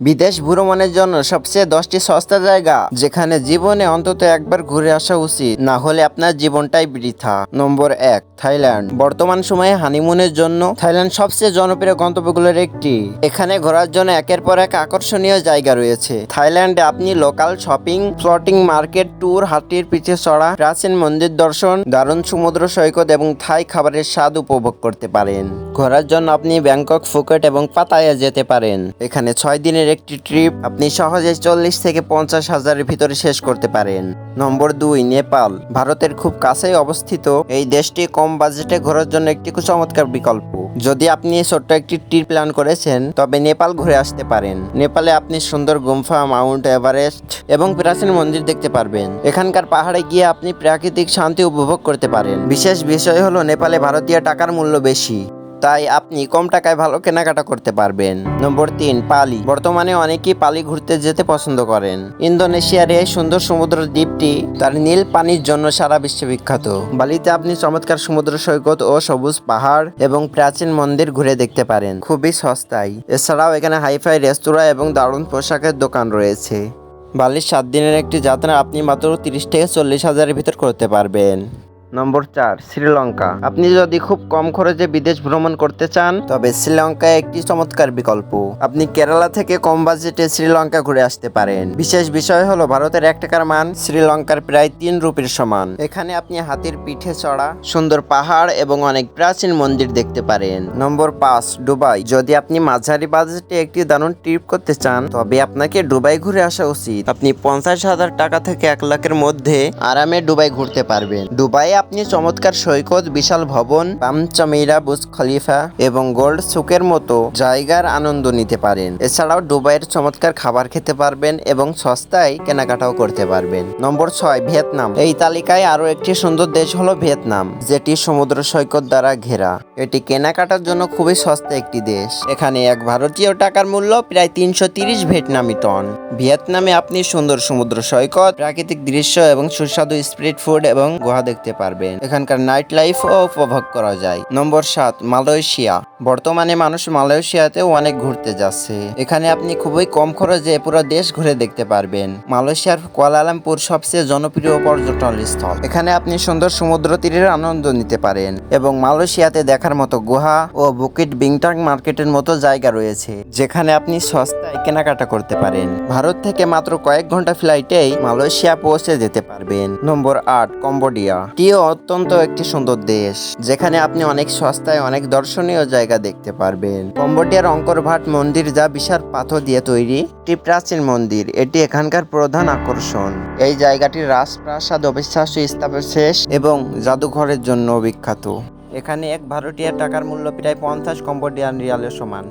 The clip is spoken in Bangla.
বিদেশ ভ্রমণের জন্য সবচেয়ে দশটি সস্তা জায়গা, যেখানে জীবনে অন্তত একবার ঘুরে আসা উচিত। না হলে আপনার জীবনটাই বৃথা। নম্বর এক, থাইল্যান্ড। বর্তমান সময়ে হানিমুনের জন্য থাইল্যান্ড সবচেয়ে জনপ্রিয় গন্তব্যগুলোর একটি। এখানে ঘোরার জন্য একের পর এক আকর্ষণীয় জায়গা রয়েছে। থাইল্যান্ডে আপনি local shopping, floating market, tour, হাতির পিছে চড়া, প্রাচীন মন্দির দর্শন, দারুণ সমুদ্র সৈকত এবং থাই খাবারের স্বাদ উপভোগ করতে পারেন। ঘোরার জন্য আপনি ব্যাংকক, ফুকেট এবং পাতায়া যেতে পারেন। এখানে ছয় দিনের একটি ট্রিপ আপনি সহজে চল্লিশ থেকে পঞ্চাশ হাজারের ভিতরে শেষ করতে পারেন। নম্বর দুই, নেপাল। ভারতের খুব কাছেই অবস্থিত এই দেশটি কম বাজেটে ঘোরার জন্য একটি চমৎকার বিকল্প। যদি আপনি ছোট্ট একটি ট্রিপ প্ল্যান করেছেন, তবে নেপাল ঘুরে আসতে পারেন। নেপালে আপনি সুন্দর গুম্ফা, মাউন্ট এভারেস্ট এবং প্রাচীন মন্দির দেখতে পারবেন। এখানকার পাহাড়ে গিয়ে আপনি প্রাকৃতিক শান্তি উপভোগ করতে পারেন। বিশেষ বিষয় হলো, নেপালে ভারতীয় টাকার মূল্য বেশি। তাই আপনি কম টাকায় ভালো কেনাকাটা করতে পারবেন। নম্বর তিন, পালি। বর্তমানে অনেকেই পালি ঘুরতে যেতে পছন্দ করেন। ইন্দোনেশিয়ার এই সুন্দর সমুদ্র দ্বীপটি তার নীল পানির জন্য সারা বিশ্বে বিখ্যাত। বালিতে আপনি চমৎকার সমুদ্র সৈকত ও সবুজ পাহাড় এবং প্রাচীন মন্দির ঘুরে দেখতে পারেন। খুবই সস্তায়। এছাড়াও এখানে হাইফাই রেস্তোরাঁ এবং দারুণ পোশাকের দোকান রয়েছে। বালির সাত দিনের একটি যাত্রা আপনি মাত্র তিরিশ থেকে চল্লিশ হাজারের ভিতর করতে পারবেন। নম্বর চার, শ্রীলঙ্কা। আপনি যদি খুব কম খরচে বিদেশ ভ্রমণ করতে চান, তবে শ্রীলঙ্কা একটি চমৎকার বিকল্প। আপনি কেরালা থেকে কম বাজেটে শ্রীলঙ্কা ঘুরে আসতে পারেন। বিশেষ বিষয় হলো, ভারতের এক টাকার মান শ্রীলঙ্কার প্রায় তিন রুপির সমান। এখানে আপনি হাতির পিঠে চড়া, সুন্দর পাহাড় এবং অনেক প্রাচীন মন্দির দেখতে পারেন। নম্বর পাঁচ, দুবাই। যদি আপনি মাঝারি বাজেটে একটি দারুণ ট্রিপ করতে চান, তবে আপনাকে দুবাই ঘুরে আসা উচিত। আপনি পঞ্চাশ হাজার টাকা থেকে এক লাখের মধ্যে আরামে দুবাই ঘুরতে পারবেন। দুবাইয়ে আপনি চমৎকার সৈকত, বিশাল ভবন পামচামিরা বুজ খলিফা এবং গোল্ড সুকের মতো জায়গার আনন্দ নিতে পারেন। এছাড়াও দুবাইয়ের চমৎকার খাবার খেতে পারবেন এবং সস্তায় কেনাকাটাও করতে পারবেন। নম্বর ছয়, ভিয়েতনাম। এই তালিকায় আরও একটি সুন্দর দেশ হলো ভিয়েতনাম, যেটি সমুদ্র সৈকত দ্বারা ঘেরা। এটি কেনাকাটার জন্য খুবই সস্তা একটি দেশ। এখানে এক ভারতীয় টাকার মূল্য প্রায় তিনশো তিরিশ ভিয়েতনামি টন। ভিয়েতনামে আপনি সুন্দর সমুদ্র সৈকত, প্রাকৃতিক দৃশ্য এবং সুস্বাদু স্ট্রিট ফুড এবং গুহা দেখতে পারবেন। এখানকার নাইট লাইফও উপভোগ করা যায়। নম্বর সাত, মালয়েশিয়া। বর্তমানে মানুষ মালয়েশিয়াতেও অনেক ঘুরতে যাচ্ছে। এখানে আপনি খুবই কম খরচে পুরো দেশ ঘুরে দেখতে পারবেন। মালয়েশিয়ার কুয়ালালামপুর সবচেয়ে জনপ্রিয় পর্যটন স্থল। এখানে আপনি সুন্দর সমুদ্র তীরের আনন্দ নিতে পারেন এবং মালয়েশিয়াতে দেখার মতো গুহা ও বুকিট বিংটাং মার্কেটের মতো জায়গা রয়েছে, যেখানে আপনি সস্তায় কেনাকাটা করতে পারেন। ভারত থেকে মাত্র কয়েক ঘণ্টা ফ্লাইটেই মালয়েশিয়া পৌঁছে যেতে পারবেন। নম্বর আট, কম্বোডিয়া। টিও অত্যন্ত একটি সুন্দর দেশ, যেখানে আপনি অনেক সস্তায়, অনেক দর্শনীয় জায়গা দেখতে পারবেন। কম্বোডিয়ার অঙ্কর ভাট মন্দির যা বিশাল পাথর দিয়ে তৈরি, একটি প্রাচীন মন্দির। এটি এখানকার প্রধান আকর্ষণ। এই জায়গাটি রাজপ্রাসাদ অবিশ্বাস্য শেষ এবং জাদুঘরের জন্য বিখ্যাত। এখানে এক ভারতীয় টাকার মূল্য প্রায় পঞ্চাশ কম্বোডিয়ান রিয়ালের সমান।